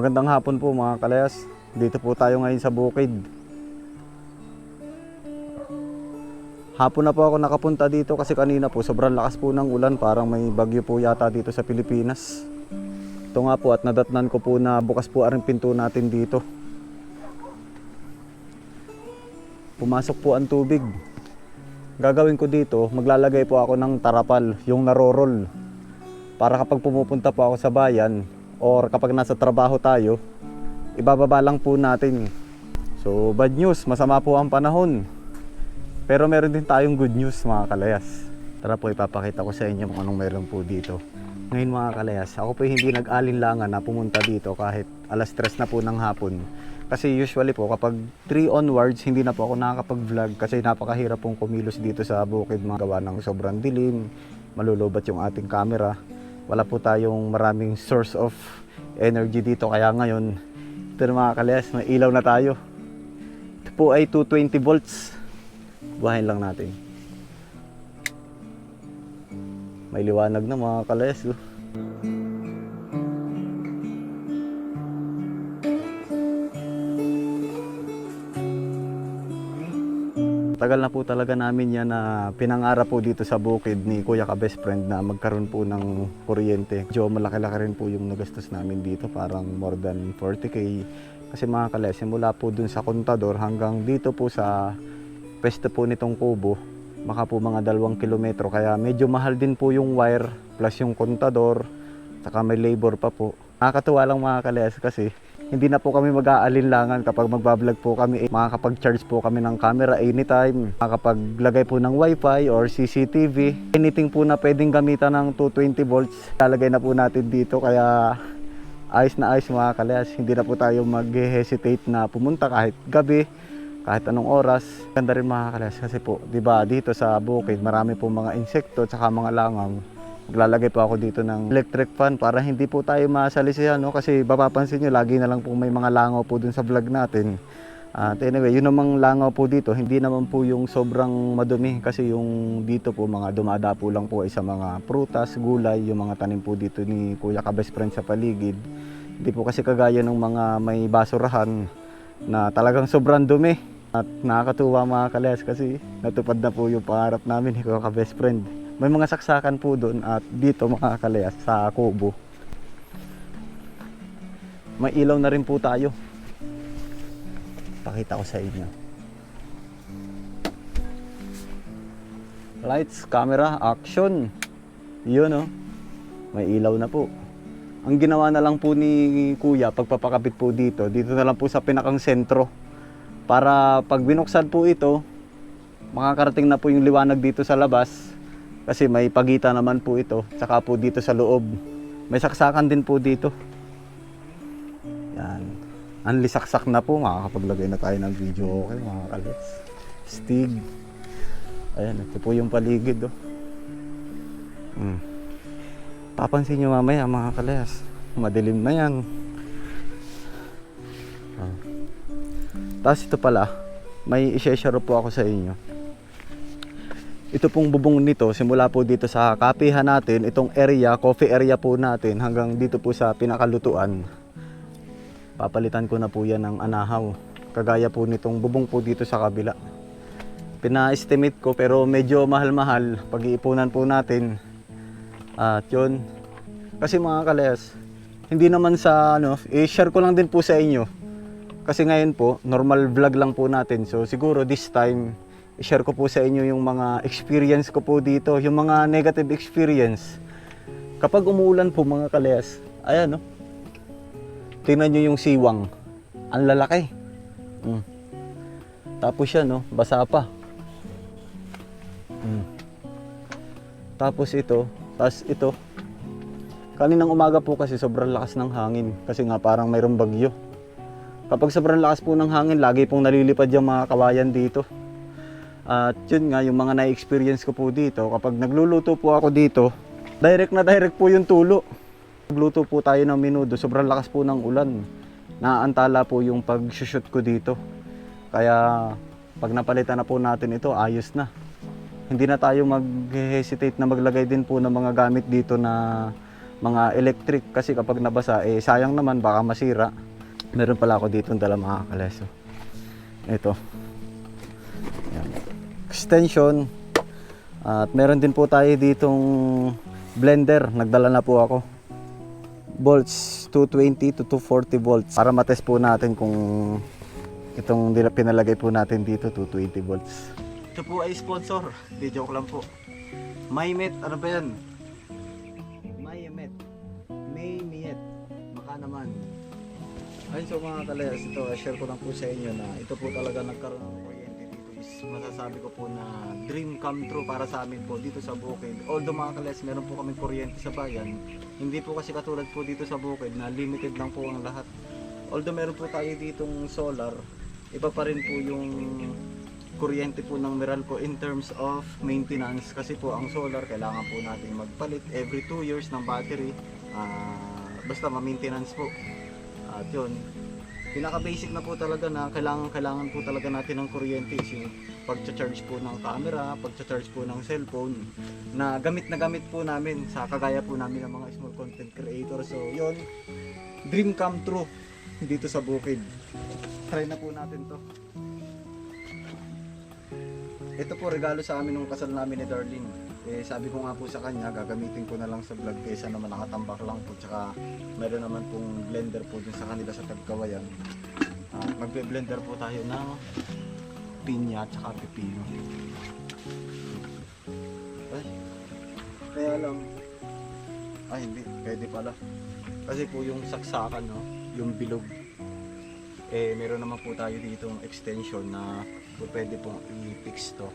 Magandang hapon po mga kalayas. Dito po tayo ngayon sa bukid. Hapon na po ako nakapunta dito kasi kanina po sobrang lakas po ng ulan. Parang may bagyo po yata dito sa Pilipinas. Ito nga po at nadatnan ko po na bukas po ang pinto natin dito. Pumasok po ang tubig. Gagawin ko dito, maglalagay po ako ng tarapal, yung narorol. Para kapag pumupunta po ako sa bayan or kapag nasa trabaho tayo, ibababa lang po natin. So bad news, masama po ang panahon. Pero meron din tayong good news mga kalayas. Tara po ipapakita ko sa inyo kung anong meron po dito. Ngayon mga kalayas, ako po hindi nag-alinlangan na pumunta dito kahit alas 3 na po ng hapon. Kasi usually po kapag 3 onwards, hindi na po ako nakakapag-vlog kasi napakahirap pong kumilos dito sa bukid mga gawa ng sobrang dilim, malulobat yung ating camera. Wala po tayong maraming source of energy dito kaya ngayon, ito na mga kalayas, may ilaw na tayo. Ito po ay 220 volts. Buhayin lang natin. May liwanag na mga kalayas. Oh. Tagal na po talaga namin yan na pinangarap po dito sa bukid ni Kuya ka best friend na magkaroon po ng kuryente. Medyo malaki-laki rin po yung nagastos namin dito, parang more than 40k. Kasi mga kalayas, simula po dun sa kontador hanggang dito po sa pwesto po nitong kubo, maka po mga dalawang kilometro. Kaya medyo mahal din po yung wire plus yung kontador, saka may labor pa po. Nakakatuwa lang mga kalayas kasi hindi na po kami mag-aalinlangan kapag magbablog po kami. Eh, makakapag-charge po kami ng camera anytime. Makakapaglagay po ng wifi or CCTV. Anything po na pwedeng gamitan ng 220 volts, lalagay na po natin dito. Kaya ayos na ayos mga kalayas. Hindi na po tayo mag-hesitate na pumunta kahit gabi kahit anong oras. Ganda rin mga kalayas kasi po, 'di ba, dito sa bukid, marami po mga insekto at saka mga langaw. Maglalagay po ako dito ng electric fan para hindi po tayo masalisihan, no? Kasi mapapansin nyo, lagi na lang po may mga langaw po dun sa vlog natin. At anyway, yun namang langaw po dito, hindi naman po yung sobrang madumi kasi yung dito po mga dumadapo lang po ay sa mga prutas, gulay, yung mga tanim po dito ni Kuya ka friend sa paligid. Hindi po kasi kagaya ng mga may basurahan na talagang sobrang dumi. At nakakatuwa mga kalayas kasi natupad na po yung pangarap namin ni Kuya ka friend. May mga saksakan po doon at dito mga kalayas sa kubo. May ilaw na rin po tayo. Pakita ko sa inyo. Lights, camera, action. Yun oh. May ilaw na po. Ang ginawa na lang po ni Kuya pagpapakabit po dito, dito na lang po sa pinakang sentro. Para pag binuksan po ito, makakarating na po yung liwanag dito sa labas kasi may pagitan naman po ito tsaka po dito sa loob. May saksakan din po dito. Yan. Ang lisaksak na po makakapaglagay na tayo ng video okay mga kalis? Stig. Ayan ito po yung paligid oh. hmm. papansin nyo mamaya mga kalis. Madilim na yan. Ah. tapos ito pala may i-share po ako sa inyo ito pong bubong nito, simula po dito sa kapihan natin, itong area, coffee area po natin, hanggang dito po sa pinakalutuan. Papalitan ko na po yan ng anahaw. Kagaya po nitong bubong po dito sa kabila. Pina-estimate ko pero medyo mahal-mahal. Pag-iipunan po natin. At yun. Kasi mga kalayas, hindi naman sa ano, i-share ko lang din po sa inyo. Kasi ngayon po, normal vlog lang po natin. So siguro this time, i-share ko po sa inyo yung mga experience ko po dito, yung mga negative experience. Kapag umuulan po mga kalayas, ayan no. Tingnan nyo yung siwang. Ang lalaki. Mm. Tapos siya no, basa pa. Mm. Tapos ito, tapos ito. Kaninang umaga po kasi sobrang lakas ng hangin kasi nga parang mayroong bagyo. Kapag sobrang lakas po ng hangin, lagi pong nalilipad yung mga kawayan dito. At yun nga, yung mga na-experience ko po dito, kapag nagluluto po ako dito, direct na direct po yung tulo. Nagluto po tayo ng minudo, sobrang lakas po ng ulan. Naantala po yung pag-shoot ko dito. Kaya pag napalitan na po natin ito, ayos na. Hindi na tayo mag-hesitate na maglagay din po ng mga gamit dito na mga electric kasi kapag nabasa eh sayang naman baka masira. Meron pala ako dito dala mga kaleso. Ito. Extension. At meron din po tayo ditong blender. Nagdala na po ako. Volts 220 to 240 volts para matest po natin kung itong pinalagay po natin dito 220 volts. Ito po ay sponsor. Di joke lang po. Maymet, ano ba yan? Maymet. Maymet. Baka naman. Ayun so mga kalayas, ito share ko lang po sa inyo na ito po talaga nagkaroon is masasabi ko po na dream come true para sa amin po dito sa Bukid. Although mga kalayas, meron po kaming kuryente sa bayan, hindi po kasi katulad po dito sa Bukid na limited lang po ang lahat. Although meron po tayo ditong solar, iba pa rin po yung kuryente po ng Meralco in terms of maintenance kasi po ang solar kailangan po natin magpalit every 2 years ng battery Ah, basta ma-maintenance po at yun pinaka-basic na po talaga na kailangan kailangan po talaga natin ng kuryente is yung pagcha-charge po ng camera, pagcha-charge po ng cellphone. Na gamit na gamit po namin sa kagaya po namin ng mga small content creator. So yun dream come true dito sa Bukid. Try na po natin to. Ito po regalo sa amin nung kasal namin ni Darlene. Eh, sabi ko nga po sa kanya, gagamitin ko na lang sa vlog kaysa naman nakatambak lang po. Tsaka meron naman pong blender po dun sa kanila sa Tagkawayan. Ah, magbe-blender po tayo ng pinya at saka pipino. Ay, kaya lang, ay hindi, pwede pala. Kasi po yung saksakan, no, yung bilog, eh meron naman po tayo ditong extension na po pwede pong i-fix to.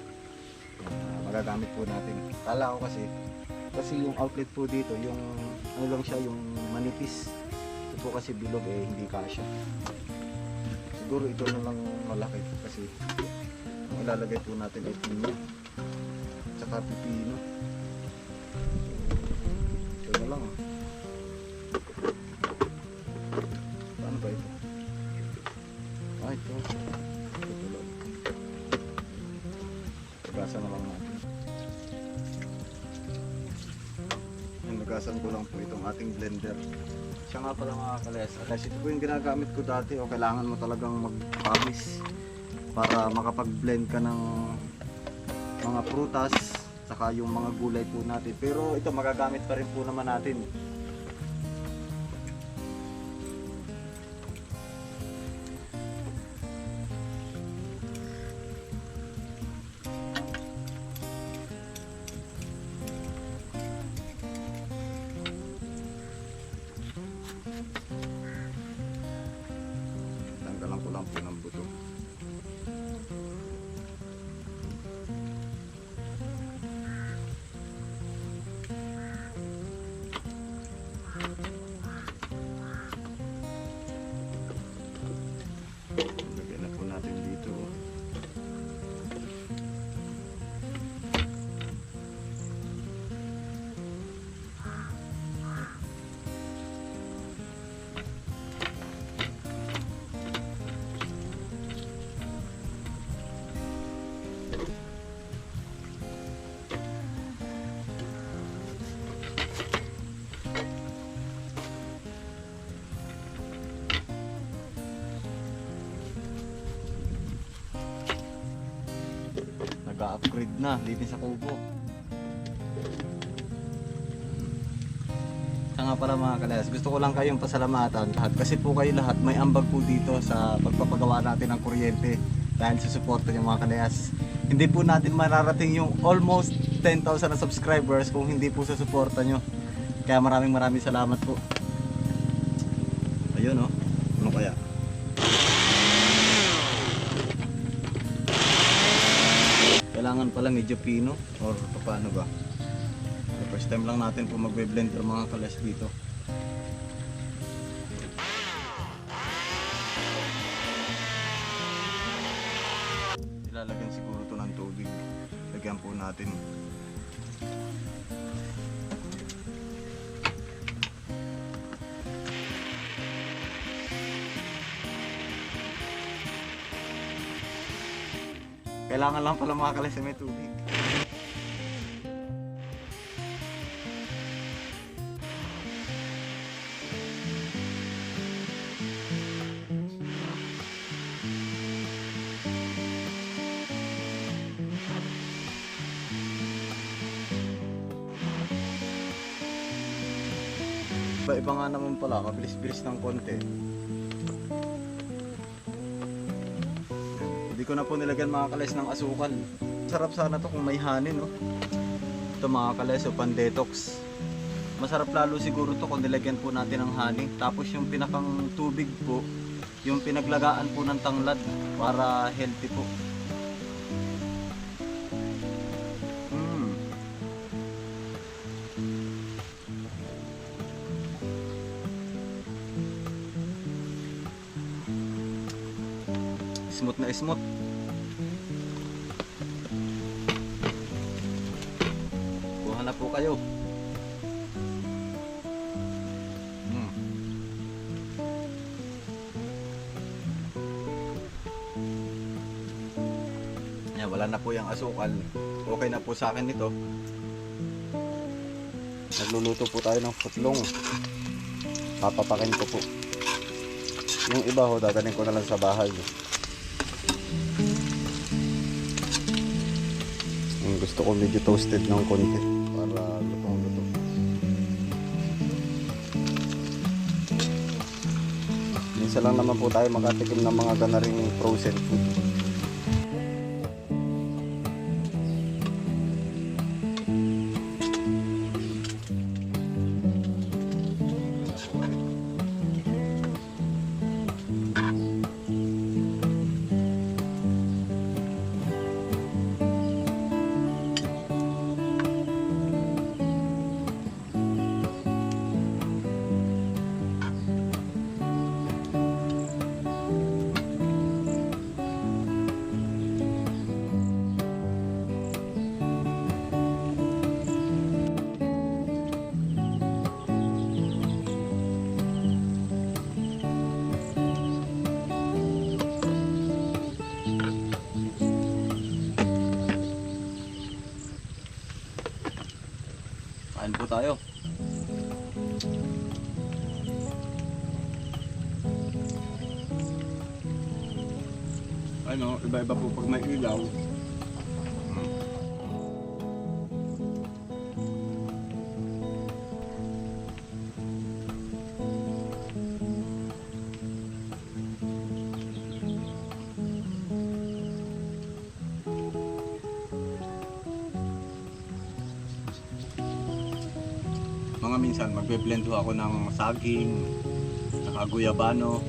Ah, magagamit po natin. Kala ko kasi, kasi yung outlet po dito, yung ano lang siya, yung manipis. Ito po kasi bilog eh, hindi kasya. Siguro ito na lang malaki kasi ilalagay po natin ay pinya. Tsaka pipino. Nugasan ko lang po itong ating blender. Siya nga pala mga kales. At ito po yung ginagamit ko dati o kailangan mo talagang mag-pamis para makapag-blend ka ng mga prutas saka yung mga gulay po natin. Pero ito magagamit pa rin po naman natin. Nag-upgrade na, linis sa kubo. Kaya nga pala mga kalayas, gusto ko lang kayong pasalamatan lahat kasi po kayo lahat may ambag po dito sa pagpapagawa natin ng kuryente dahil sa suporta niyo mga kalayas. Hindi po natin mararating yung almost 10,000 na subscribers kung hindi po sa suporta nyo. Kaya maraming maraming salamat po. Ayun oh, ano kaya? Kailangan pala medyo pino or paano ba? First time lang natin po magbe-blender mga kalas dito. Ilalagyan siguro to ng tubig. Lagyan po natin. Kailangan lang pala makakalis sa may tubig. Iba, iba nga naman pala, mabilis-bilis ng konti. Hindi ko na po nilagyan mga kales ng asukal. Sarap sana to kung may honey, no? Ito mga kales, o pan-detox. Masarap lalo siguro to kung nilagyan po natin ng honey. Tapos yung pinakang tubig po, yung pinaglagaan po ng tanglad para healthy po. Na smooth. Kuha na po kayo. Mm. Yan, wala na po yung asukal. Okay na po sa akin ito. Nagluluto po tayo ng futlong. Papapakin ko po. Yung iba ho, dadaling ko na lang sa bahay. Gusto ko medyo toasted ng konti para lutong-luto. Minsan lang naman po tayo makatikim ng mga ganaring frozen food. Kain po tayo. Ano, iba-iba po pag may ilaw. Mga minsan magbe-blend ako ng saging, saka guyabano.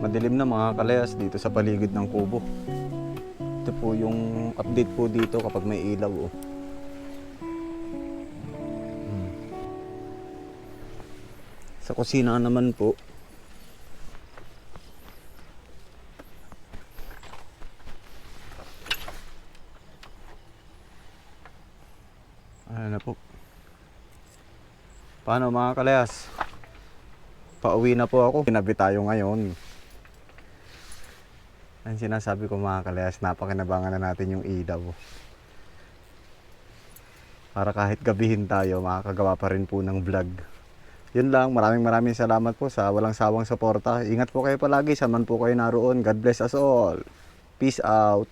Madilim na mga kalayas dito sa paligid ng kubo. Ito po yung update po dito kapag may ilaw. Oh. Sa kusina naman po. Ano na po. Paano mga kalayas? Pauwi na po ako. Pinabi tayo ngayon. Ang sinasabi ko mga kalayas, napakinabangan na natin yung ilaw. Para kahit gabihin tayo, makakagawa pa rin po ng vlog. Yun lang, maraming maraming salamat po sa walang sawang suporta. Ingat po kayo palagi, saan man po kayo naroon. God bless us all. Peace out.